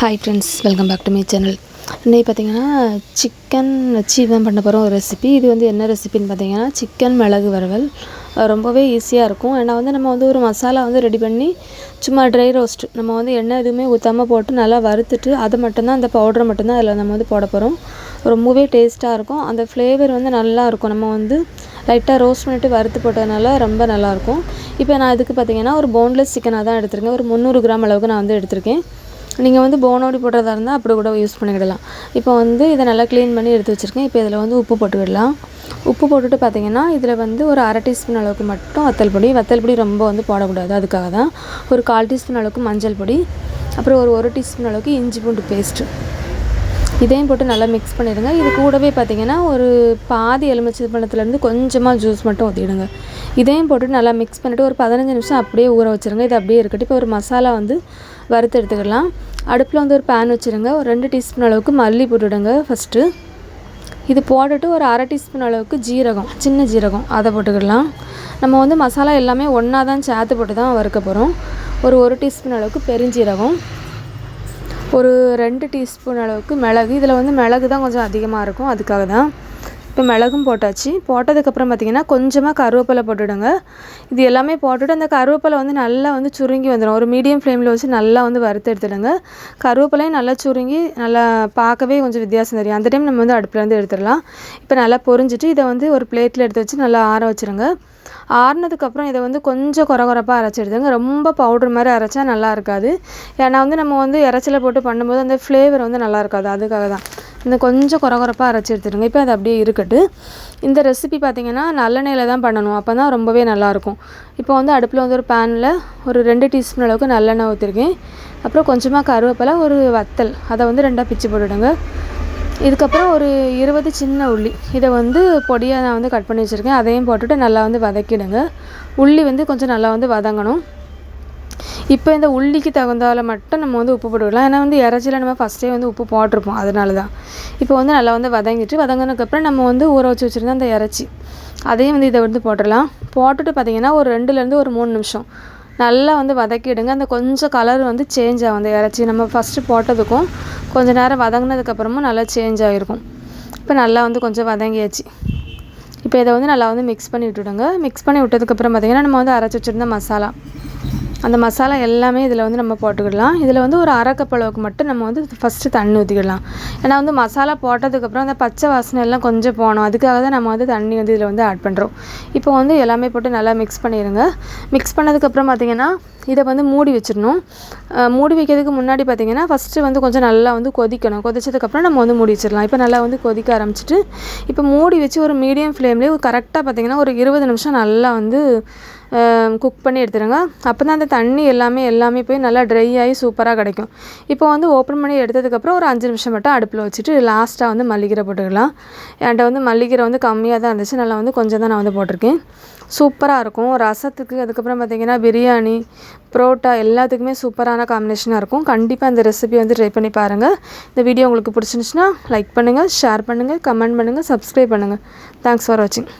Hi friends welcome back to my channel இன்றைக்கி பார்த்தீங்கன்னா chicken வச்சு தான் பண்ண போகிறோம் ஒரு ரெசிபி இது வந்து என்ன ரெசிபின்னு பார்த்தீங்கன்னா சிக்கன் மிளகு வறுவல். ரொம்பவே ஈஸியாக இருக்கும். ஏன்னா வந்து நம்ம வந்து ஒரு மசாலா வந்து ரெடி பண்ணி சும்மா ட்ரை ரோஸ்ட் நம்ம வந்து எண்ணெய் எதுவுமே ஊற்றாமல் போட்டு நல்லா வறுத்துட்டு அதை மட்டும்தான் அந்த பவுடரை மட்டும்தான் அதில் நம்ம வந்து போட போகிறோம் ரொம்பவே டேஸ்ட்டாக இருக்கும். அந்த ஃப்ளேவர் வந்து நல்லா இருக்கும். நம்ம வந்து லைட்டாக ரோஸ்ட் பண்ணிவிட்டு வறுத்து போட்டதுனால ரொம்ப நல்லாயிருக்கும் இப்போ நான் இதுக்கு பார்த்தீங்கன்னா ஒரு போன்லெஸ் சிக்கனாக தான் எடுத்திருக்கேன். ஒரு முந்நூறு கிராம் அளவுக்கு நான் வந்து எடுத்திருக்கேன். நீங்கள் வந்து போனோடி போடுறதா இருந்தால் அப்படி கூட யூஸ் பண்ணிக்கிடலாம். இப்போ வந்து இதை நல்லா க்ளீன் பண்ணி எடுத்து வச்சுருக்கேன். இப்போ இதில் வந்து உப்பு போட்டுக்கிடலாம் உப்பு போட்டுட்டு பார்த்தீங்கன்னா இதில் வந்து ஒரு அரை டீஸ்பூன் அளவுக்கு மட்டும் வத்தல் பொடி. வத்தல் பொடி ரொம்ப வந்து போடக்கூடாது. அதுக்காக தான் ஒரு கால் டீஸ்பூன் அளவுக்கு மஞ்சள் பொடி. அப்புறம் ஒரு ஒரு டீஸ்பூன் அளவுக்கு இஞ்சி பூண்டு பேஸ்ட்டு இதையும் போட்டு நல்லா மிக்ஸ் பண்ணிடுங்க. இது கூடவே பார்த்தீங்கன்னா ஒரு பாதி எலுமிச்சை பழத்துலேருந்து கொஞ்சமாக ஜூஸ் மட்டும் ஊற்றிடுங்க இதையும் போட்டு நல்லா மிக்ஸ் பண்ணிவிட்டு ஒரு பதினஞ்சு நிமிஷம் அப்படியே ஊற வச்சுருங்க. இது அப்படியே இருக்கட்டும். இப்போ ஒரு மசாலா வந்து வறுத்து எடுத்துக்கலாம். அடுப்பில் வந்து ஒரு பேன் வச்சுருங்க. ஒரு ரெண்டு டீஸ்பூன் அளவுக்கு மல்லி போட்டுவிடுங்க ஃபஸ்ட்டு இது போட்டுட்டு ஒரு அரை டீஸ்பூன் அளவுக்கு ஜீரகம் சின்ன ஜீரகம் அதை போட்டுக்கிடலாம். நம்ம வந்து மசாலா எல்லாமே ஒன்றா தான் சேர்த்து போட்டு தான் வறுக்க போகிறோம் ஒரு ஒரு டீஸ்பூன் அளவுக்கு பெருஞ்சீரகம் ஒரு ரெண்டு டீஸ்பூன் அளவுக்கு மிளகு. இதில் வந்து மிளகு தான் கொஞ்சம் அதிகமாக இருக்கும் அதுக்காக தான். இப்போ மிளகும் போட்டாச்சு. போட்டதுக்கப்புறம் பார்த்திங்கன்னா கொஞ்சமாக கருவேப்பிலை போட்டுவிடுங்க இது எல்லாமே போட்டுட்டு அந்த கருவேப்பிலை வந்து நல்லா வந்து சுருங்கி வந்துடும் ஒரு மீடியம் ஃப்ளேமில் வச்சு நல்லா வந்து வறுத்து எடுத்துடுங்க. கருவேப்பிலையும் நல்லா சுருங்கி நல்லா பார்க்கவே கொஞ்சம் வித்தியாசம் தெரியும். அந்த டைம் நம்ம வந்து அடுப்புலேருந்து எடுத்துடலாம். இப்போ நல்லா பொரிஞ்சிட்டு இதை வந்து ஒரு பிளேட்டில் எடுத்து வச்சு நல்லா ஆற வச்சுருங்க. ஆறுனதுக்கப்புறம் இதை வந்து கொஞ்சம் குறை குறைப்பாக அரைச்சி எடுத்துங்க ரொம்ப பவுடர் மாதிரி அரைச்சா நல்லா இருக்காது. ஏன்னா வந்து நம்ம வந்து இறைச்சில போட்டு பண்ணும்போது அந்த ஃப்ளேவர் வந்து நல்லா இருக்காது. அதுக்காக தான் இந்த கொஞ்சம் குறகுறப்பாக அரைச்சி எடுத்துடுங்க. இப்போ அது அப்படியே இருக்கட்டு. இந்த ரெசிபி பார்த்திங்கன்னா நல்லெண்ணெயில் தான் பண்ணணும். அப்போ தான் ரொம்பவே நல்லாயிருக்கும். இப்போ வந்து அடுப்பில் வந்து ஒரு பேனில் ஒரு ரெண்டு டீஸ்பூன் அளவுக்கு நல்லெண்ணெய் ஊற்றிருக்கேன் அப்புறம் கொஞ்சமாக கருவேப்பிலை ஒரு வத்தல். அதை வந்து ரெண்டாக பிச்சு போட்டுடுங்க. இதுக்கப்புறம் ஒரு இருபது சின்ன உள்ளி. இதை வந்து பொடியாக நான் வந்து கட் பண்ணி வச்சுருக்கேன். அதையும் போட்டுட்டு நல்லா வந்து வதக்கிடுங்க. உள்ளி வந்து கொஞ்சம் நல்லா வந்து வதங்கணும். இப்போ இந்த உள்ளிக்கு தகுந்தால மட்டும் நம்ம வந்து உப்பு போட்டுக்கலாம். ஏன்னா வந்து இறைச்சியில் நம்ம ஃபஸ்ட்டே வந்து உப்பு போட்டிருப்போம். அதனால தான் இப்போ வந்து நல்லா வந்து வதங்கிட்டு வதங்கினதுக்கப்புறம் நம்ம வந்து ஊற வச்சு வச்சுருந்த அந்த இறைச்சி அதையும் வந்து இதை வந்து போட்டுடலாம். போட்டுட்டு பார்த்திங்கன்னா ஒரு ரெண்டுலேருந்து ஒரு மூணு நிமிஷம் நல்லா வந்து வதக்கிடுங்க. அந்த கொஞ்சம் கலர் வந்து சேஞ்ச் ஆகும் அந்த இறைச்சி. நம்ம ஃபஸ்ட்டு போட்டதுக்கும் கொஞ்சம் நேரம் வதங்கினதுக்கப்புறமும் நல்லா சேஞ்ச் ஆகிருக்கும். இப்போ நல்லா வந்து கொஞ்சம் வதங்கியாச்சு. இப்போ இதை வந்து நல்லா வந்து மிக்ஸ் பண்ணி விட்டுடுங்க. மிக்ஸ் பண்ணி விட்டதுக்கப்புறம் பார்த்திங்கன்னா நம்ம வந்து அரைச்சி வச்சுருந்த மசாலா அந்த மசாலா எல்லாமே இதில் வந்து நம்ம போட்டுக்கிடலாம். இதில் வந்து ஒரு அரை கப் அளவுக்கு மட்டும் நம்ம வந்து ஃபஸ்ட்டு தண்ணி ஊற்றிக்கிடலாம் ஏன்னா வந்து மசாலா போட்டதுக்கப்புறம் அந்த பச்சை வாசனை எல்லாம் கொஞ்சம் போகணும். அதுக்காக தான் நம்ம வந்து தண்ணி வந்து இதில் வந்து ஆட் பண்ணுறோம் இப்போ வந்து எல்லாமே போட்டு நல்லா மிக்ஸ் பண்ணிடுங்க மிக்ஸ் பண்ணதுக்கப்புறம் பார்த்திங்கன்னா இதை வந்து மூடி வச்சிடணும். மூடி வைக்கிறதுக்கு முன்னாடி பார்த்திங்கன்னா ஃபஸ்ட்டு வந்து கொஞ்சம் நல்லா வந்து கொதிக்கணும். கொதிச்சதுக்கப்புறம் நம்ம வந்து மூடி வச்சிடலாம். இப்போ நல்லா வந்து கொதிக்க ஆரம்பிச்சிட்டு இப்போ மூடி வச்சு ஒரு மீடியம் ஃப்ளேம்லேயே கரெக்டாக பார்த்திங்கன்னா ஒரு இருபது நிமிஷம் நல்லா வந்து குக் பண்ணி எடுத்துருங்க அப்போ தான் அந்த தண்ணி எல்லாமே எல்லாமே போய் நல்லா ட்ரை ஆகி சூப்பராக கிடைக்கும். இப்போ வந்து ஓப்பன் பண்ணி எடுத்ததுக்கப்புறம் ஒரு அஞ்சு நிமிஷம் மட்டும் அடுப்பில் வச்சுட்டு லாஸ்ட்டாக வந்து மல்லிகீரை போட்டுக்கலாம். என்கிட்ட வந்து மல்லிகீரை வந்து கம்மியாக தான் இருந்துச்சு. நல்லா வந்து கொஞ்சம் தான் நான் வந்து போட்டிருக்கேன். சூப்பராக இருக்கும். ரசத்துக்கு அதுக்கப்புறம் பார்த்திங்கன்னா பிரியாணி புரோட்டா எல்லாத்துக்குமே சூப்பரான காம்பினேஷனாக இருக்கும். கண்டிப்பாக இந்த ரெசிபி வந்து ட்ரை பண்ணி பாருங்கள் இந்த வீடியோ உங்களுக்கு பிடிச்சிருந்துச்சுன்னா லைக் பண்ணுங்கள் ஷேர் பண்ணுங்கள் கமெண்ட் பண்ணுங்கள் சப்ஸ்கிரைப் பண்ணுங்கள் தேங்க்ஸ் ஃபார் வாட்சிங்